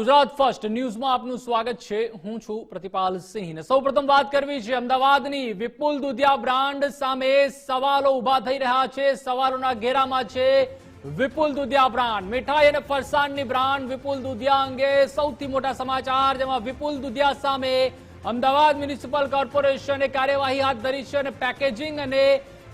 Gujarat first ન્યૂઝમાં આપનું સ્વાગત છે. હું છું પ્રતિપાલ સિંહ સૌપ્રથમ વાત કરવી છે અમદાવાદની વિપુલ દુધિયા બ્રાન્ડ સામે સવાલો ઊભા થઈ રહ્યા છે. સવાલોના ઘેરામાં છે વિપુલ દુધિયા બ્રાન્ડ. મીઠાઈ અને ફરસાણની બ્રાન્ડ વિપુલ દુધિયા અંગે સૌથી મોટા સમાચાર, જેમાં વિપુલ દુધિયા સામે અમદાવાદ મ્યુનિસિપલ કોર્પોરેશને કાર્યવાહી હાથ ધરી છે અને પેકેજિંગ અને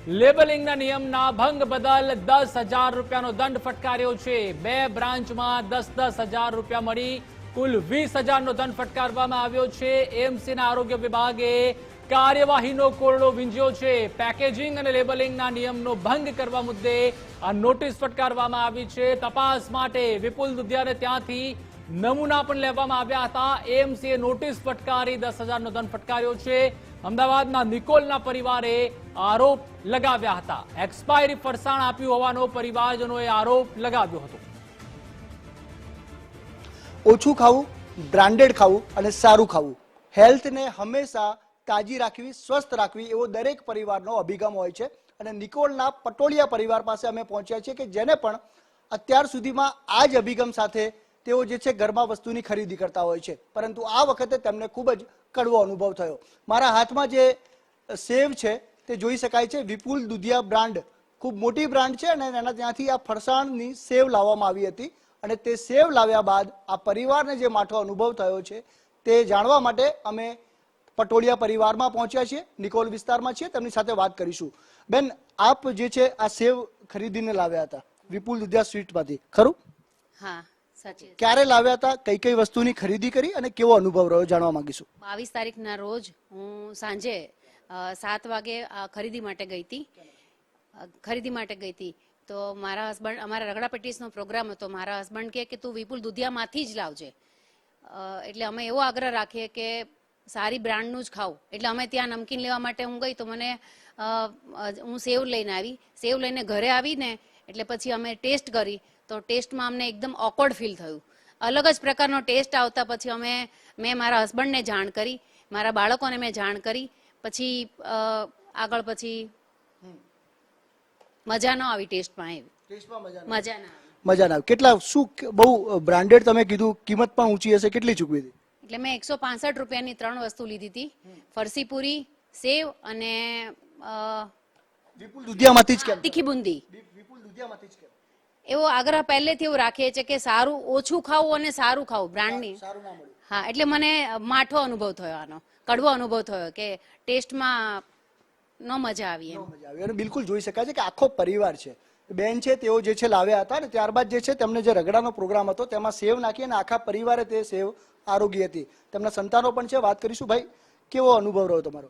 લેબલિંગના નિયમના ભંગ બદલ દસ હજાર રૂપિયાનો દંડ ફટકાર્યો છે. બે બ્રાન્ચમાં દસ દસ હજાર રૂપિયા મળી. કુલ વીસ હજારનો દંડ ફટકારવામાં આવ્યો છે. એમસીના આરોગ્ય વિભાગે કાર્યવાહીનો કોરડો વીંજ્યો છે. પેકેજિંગ અને લેબલિંગના નિયમનો ભંગ કરવા મુદ્દે આ નોટિસ ફટકારવામાં આવી છે. તપાસ માટે વિપુલ દુધિયાને ત્યાંથી નમૂના પણ લેવામાં આવ્યા હતા. એમસીએ નોટિસ ફટકારી, દસ હજારનો દંડ ફટકાર્યો છે. અમદાવાદના નિકોલના પરિવારે આરોપ લગાવ્યા હતા. એક્સપાયરી ફરસાણ આપ્યું હોવાનો પરિવારજનોએ આરોપ લગાવ્યો હતો. ઓછું ખાવું, બ્રાન્ડેડ ખાવું અને સારું ખાવું. હેલ્થને હંમેશા તાજી રાખવી, સ્વસ્થ રાખવી એવો દરેક પરિવારનો અભિગમ હોય છે. અને નિકોલના પટોળિયા પરિવાર પાસે અમે પહોંચ્યા છીએ કે જેને પણ અત્યાર સુધીમાં આ જ અભિગમ સાથે તેઓ જે છે ઘરમાં વસ્તુની ખરીદી કરતા હોય છે. પરંતુ આ વખતે તેમને ખૂબ જ કડવો અનુભવ થયો. મારા હાથમાં જે સેવ છે તે જોઈ શકાય છે. વિપુલ દુધિયા બ્રાન્ડ ખૂબ મોટી બ્રાન્ડ છે અને એના ત્યાંથી આ ફરસાણની સેવ લાવવામાં આવી હતી. અને તે સેવ લાવ્યા બાદ આ પરિવારને જે માઠો અનુભવ થયો છે તે જાણવા માટે અમે પટોળિયા પરિવારમાં પહોંચ્યા છીએ. નિકોલ વિસ્તારમાં છીએ. તેમની સાથે વાત કરીશું. બેન, આપ જે છે આ સેવ ખરીદીને લાવ્યા હતા. વિપુલ દુધિયા સ્વીટમાંથી. ખરું? હા. ક્યારે લાવ્યા હતા કઈ કઈ વસ્તુની ખરીદી કરી અને કેવો અનુભવ રહ્યો જાણવા માંગીશું. બાવીસ તારીખના રોજ હું સાંજે સાત વાગે ખરીદી માટે ગઈ હતી. ખરીદી માટે ગઈ હતી. તો મારા હસબન્ડ અમારા રગડા પેટીસનો પ્રોગ્રામ હતો. મારા હસબન્ડ કહે કે તું વિપુલ દુધિયામાંથી જ લાવજે. એટલે અમે એવો આગ્રહ રાખીએ કે સારી બ્રાન્ડનું જ ખાવું. એટલે અમે ત્યાં નમકીન લેવા માટે હું ગઈ તો મને હું સેવ લઈને આવી. સેવ લઈને ઘરે આવીને એટલે પછી અમે ટેસ્ટ કરી. તો ટેસ્ટમાં અમને એકદમ ઓકવર્ડ ફીલ થયું. અલગ જ પ્રકારનો ટેસ્ટ આવતા પછી અમે મેં મારા હસબન્ડને જાણ કરી મારા બાળકોને મેં જાણ કરી પછી આગળ પછી મજા ન આવી ટેસ્ટમાં આવી. મજા ના મજા ના આવી. કેટલા શું બહુ બ્રાન્ડેડ તમે કીધું કિંમત પણ ઊંચી હશે કેટલી ચૂકવી હતી? એટલે મેં એકસો પાસઠ રૂપિયાની ત્રણ વસ્તુ લીધી હતી. ફરસી પૂરી સેવ અને વિપુલ દુધિયામાંથી જ કેમ? તીખી બુંદી. વિપુલ દુધિયામાંથી જ કેમ? એવો આગ્રહ પહેલેથી એવું રાખીએ છીએ કે સારું ઓછું ખાવું અને સારું ખાવું બ્રાન્ડની. સારું હા એટલે મને માઠો અનુભવ થયો આનો કડવો અનુભવ થયો કે ટેસ્ટમાં ન મજા આવી એમ. બહુ મજા આવી. અને બિલકુલ જોઈ શકાય છે કે આખો પરિવાર છે. બેન છે તેઓ જે છે લાવ્યા હતા અને ત્યારબાદ જે છે તેમને જે રગડાનો પ્રોગ્રામ હતો તેમાં સેવ નાખી અને આખા પરિવારે તે સેવ આરોગી હતી. તેમના સંતાનો પણ છે. વાત કરીશું ભાઈ કેવો અનુભવ રહ્યો તમારો?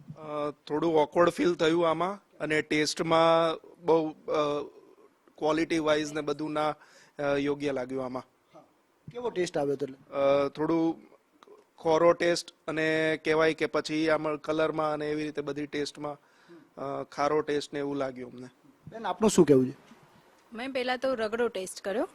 થોડું ઓકવર્ડ ફીલ થયું આમાં અને ટેસ્ટમાં બહુ ક્વોલિટી વાઇઝ ને બધું ના યોગ્ય લાગ્યું આમાં. કેવો ટેસ્ટ આવ્યો એટલે? થોડું ખોરો ટેસ્ટ અને કહેવાય કે પછી આમાં કલરમાં અને એવી રીતે બધી ટેસ્ટમાં ખારો ટેસ્ટ ને એવું લાગ્યું અમને. બેન આપનું શું કહેવું છે? મેં પહેલા તો રગડો ટેસ્ટ કર્યો.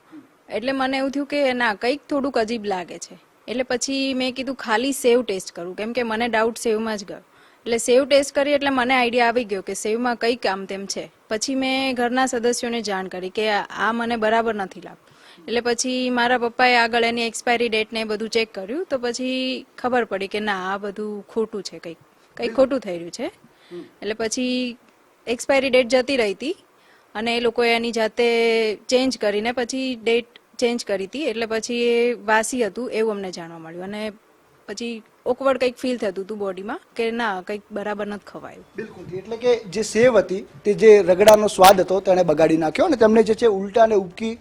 એટલે મને એવું થયું કે ના કંઈક થોડુંક અજીબ લાગે છે. એટલે પછી મેં કીધું ખાલી સેવ ટેસ્ટ કરું. કેમ કે મને ડાઉટ સેવમાં જ ગયો. એટલે સેવ ટેસ્ટ કરી એટલે મને આઈડિયા આવી ગયો કે સેવમાં કઈ કામ તેમ છે. પછી મેં ઘરના સદસ્યોને જાણ કરી કે આ મને બરાબર નથી લાગતું. એટલે પછી મારા પપ્પાએ આગળ એની એક્સપાયરી ડેટ ને બધું ચેક કર્યું તો પછી ખબર પડી કે ના, આ બધું ખોટું છે કંઈક. કંઈક ખોટું થઈ રહ્યું છે. એટલે પછી એક્સપાયરી ડેટ જતી રહી હતી અને એ લોકોએ એની જાતે ચેન્જ કરીને પછી ડેટ ચેન્જ કરી હતી. એટલે પછી એ વાસી હતું, એવું અમને જાણવા મળ્યું. અને પછી ઓકવર્ડ કંઈક ફીલ થતું હતું બોડીમાં કે ના કંઈક બરાબર નથી ખવાયું. બિલકુલ. એટલે કે જે સેવ હતી તે જે રગડાનો સ્વાદ હતો તેણે બગાડી નાખ્યો અને તેમને જે છે ઉલટા અને ઉબકી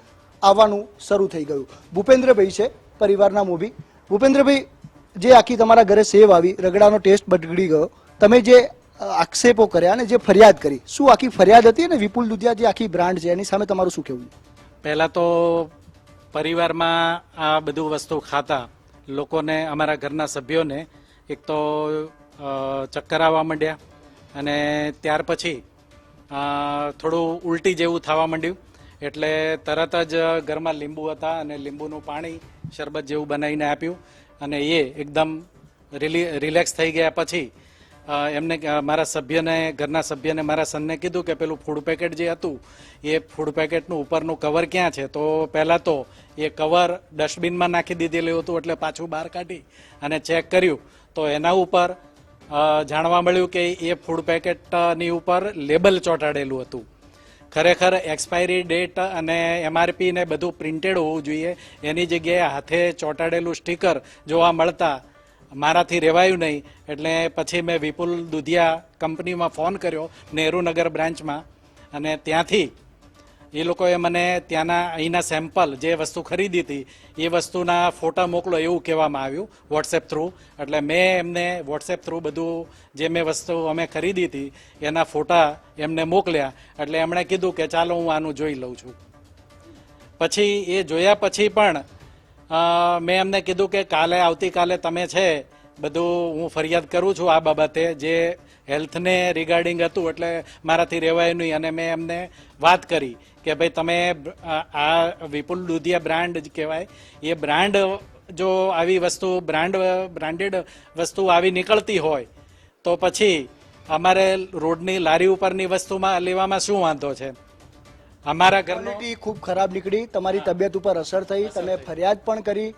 આવવાનું શરૂ થઈ ગયું. ભૂપેન્દ્રભાઈ છે પરિવારના મોભી. ભૂપેન્દ્રભાઈ જે આખી તમારા ઘરે સેવ આવી રગડાનો ટેસ્ટ બગડી ગયો તમે જે આક્ષેપો કર્યા અને જે ફરિયાદ કરી શું આખી ફરિયાદ હતી અને વિપુલ દુધિયા જે આખી બ્રાન્ડ છે એની સામે તમારું શું કહેવું પહેલાં તો પરિવારમાં આ બધું વસ્તુ ખાતા લોકોને, અમારા ઘરના સભ્યોને એક તો ચક્કર આવવા માંડ્યા અને ત્યાર પછી થોડું ઉલટી જેવું થવા માંડ્યું. એટલે તરત જ ઘરમાં લીંબુ હતા અને લીંબુનું પાણી શરબત જેવું બનાવીને આપ્યું અને એ એકદમ રિલી, રિલેક્સ થઈ ગયા પછી એમને મારા સભ્યને, ઘરના સભ્યને, મારા સનને કીધું કે પેલું ફૂડ પેકેટ જે હતું, એ ફૂડ પેકેટનું ઉપરનું કવર ક્યાં છે? તો પહેલાં તો એ કવર ડસ્ટબિનમાં નાખી દીધેલું હતું એટલે પાછું બહાર કાઢી અને ચેક કર્યું. તો એના ઉપર જાણવા મળ્યું કે એ ફૂડ પેકેટની ઉપર લેબલ ચોંટાડેલું હતું. ખરેખર એક્સપાયરી ડેટ અને એમઆરપી ને બધું પ્રિન્ટેડ હોવું જોઈએ. એની જગ્યાએ હાથે ચોંટાડેલું સ્ટીકર જોવા મળતા મારાથી રહેવાયું નહીં. એટલે પછી મેં વિપુલ દુધિયા કંપનીમાં ફોન કર્યો નહેરુનગર બ્રાન્ચમાં. અને ત્યાંથી એ લોકોએ મને ત્યાંના અહીંના સેમ્પલ જે વસ્તુ ખરીદી હતી, એ વસ્તુના ફોટા મોકલો એવું કહેવામાં આવ્યું વોટ્સએપ થ્રુ એટલે મેં એમને વોટ્સએપ થ્રુ બધું જે મેં વસ્તુ અમે ખરીદી હતી, એના ફોટા એમને મોકલ્યા. એટલે એમણે કીધું કે ચાલો હું આનું જોઈ લઉં છું. પછી એ જોયા પછી પણ મેં એમને કીધું કે કાલે, આવતીકાલે તમે છે, બધું હું ફરિયાદ કરું છું આ બાબતે, જે હેલ્થને રિગાર્ડિંગ હતું એટલે મારાથી રહેવાય નહીં. અને મેં એમને વાત કરી કે ભાઈ તમે આ વિપુલ દુધિયા બ્રાન્ડ જ કહેવાય. એ બ્રાન્ડ જો આવી વસ્તુ, બ્રાન્ડ, બ્રાન્ડેડ વસ્તુ આવી નીકળતી હોય, તો પછી અમારે રોડની લારી ઉપરની વસ્તુમાં લેવામાં શું વાંધો છે? અમારા ઘરનો ખૂબ ખરાબ નીકળી તમારી તબિયત ઉપર અસર થઈ તમે ફરિયાદ પણ કરી.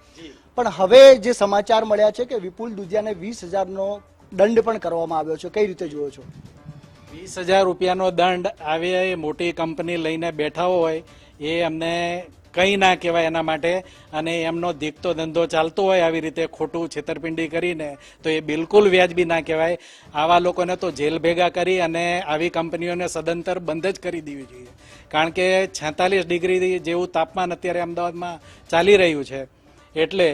પણ હવે જે સમાચાર મળ્યા છે કે વિપુલ દુધિયાને વીસ હજારનો દંડ પણ કરવામાં આવ્યો છે કઈ રીતે જુઓ છો? વીસ હજાર રૂપિયાનો દંડ આવી મોટી કંપની લઈને બેઠા હોય એ અમને કંઈ ના કહેવાય એના માટે. અને એમનો દીકતો ધંધો ચાલતો હોય આવી રીતે ખોટું છેતરપિંડી કરીને, તો એ બિલકુલ વ્યાજબી ના કહેવાય. આવા લોકોને તો જેલ ભેગા કરી અને આવી કંપનીઓને સદંતર બંધ જ કરી દેવી જોઈએ. કારણ કે છેતાલીસ ડિગ્રી જેવું તાપમાન અત્યારે અમદાવાદમાં ચાલી રહ્યું છે. એટલે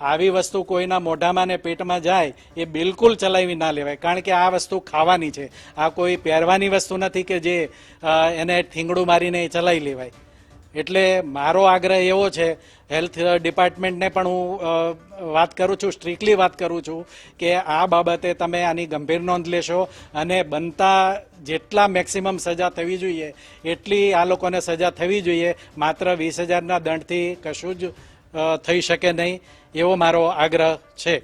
આવી વસ્તુ કોઈના મોઢામાં ને પેટમાં જાય, એ બિલકુલ ચલાવી ના લેવાય. કારણ કે આ વસ્તુ ખાવાની છે. આ કોઈ પહેરવાની વસ્તુ નથી કે જે એને ઠીંગડું મારીને એ ચલાવી લેવાય. એટલે મારો આગ્રહ એવો છે હેલ્થ ડિપાર્ટમેન્ટને પણ હું વાત કરું છું સ્ટ્રિક્ટલી વાત કરું છું કે આ બાબતે તમે આની ગંભીર નોંધ લેશો અને બનતા જેટલા મેક્સિમમ સજા થવી જોઈએ, એટલી આ લોકોને સજા થવી જોઈએ, માત્ર વીસ હજારના દંડથી કશું જ થઈ શકે નહીં, એવો મારો આગ્રહ છે.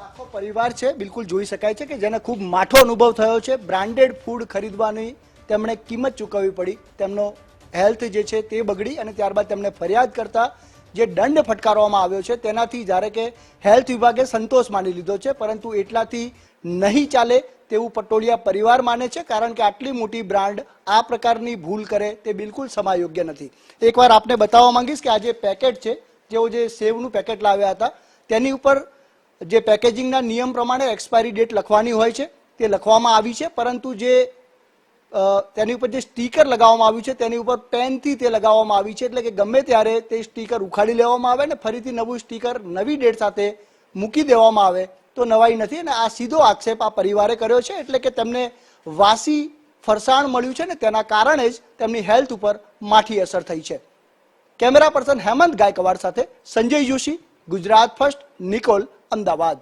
આખો પરિવાર છે, બિલકુલ જોઈ શકાય છે કે જેને ખૂબ માઠો અનુભવ થયો છે બ્રાન્ડેડ ફૂડ ખરીદવાની તેમણે કિંમત ચૂકવવી પડી, તેમનો હેલ્થ જે છે તે બગડી અને ત્યારબાદ તેમને ફરિયાદ કરતા જે દંડ ફટકારવામાં આવ્યો છે, તેનાથી જ્યારે કે હેલ્થ વિભાગે સંતોષ માની લીધો છે, પરંતુ એટલાથી નહીં ચાલે તેવું પટોળિયા પરિવાર માને છે, કારણ કે આટલી મોટી બ્રાન્ડ આ પ્રકારની ભૂલ કરે તે બિલકુલ સમાયોગ્ય નથી. એકવાર આપને બતાવવા માંગીશ કે આ જે પેકેટ છે, જેઓ જે સેવનું પેકેટ લાવ્યા હતા, તેની ઉપર જે પેકેજિંગના નિયમ પ્રમાણે એક્સપાયરી ડેટ લખવાની હોય છે, તે લખવામાં આવી છે, પરંતુ જે તેની ઉપર જે સ્ટીકર લગાવવામાં આવ્યું છે, તેની ઉપર પેનથી તે લગાવવામાં આવી છે, એટલે કે ગમે ત્યારે તે સ્ટીકર ઉખાડી લેવામાં આવે ને ફરીથી નવું સ્ટીકર નવી ડેટ સાથે મૂકી દેવામાં આવે, તો નવાઈ નથી અને આ સીધો આક્ષેપ આ પરિવારે કર્યો છે, એટલે કે તેમને વાસી ફરસાણ મળ્યું છે ને તેના કારણે જ તેમની હેલ્થ ઉપર માઠી અસર થઈ છે. કેમેરા પર્સન હેમંત ગાયકવાડ સાથે સંજય જોશી, ગુજરાત ફર્સ્ટ, નિકોલ, અમદાવાદ.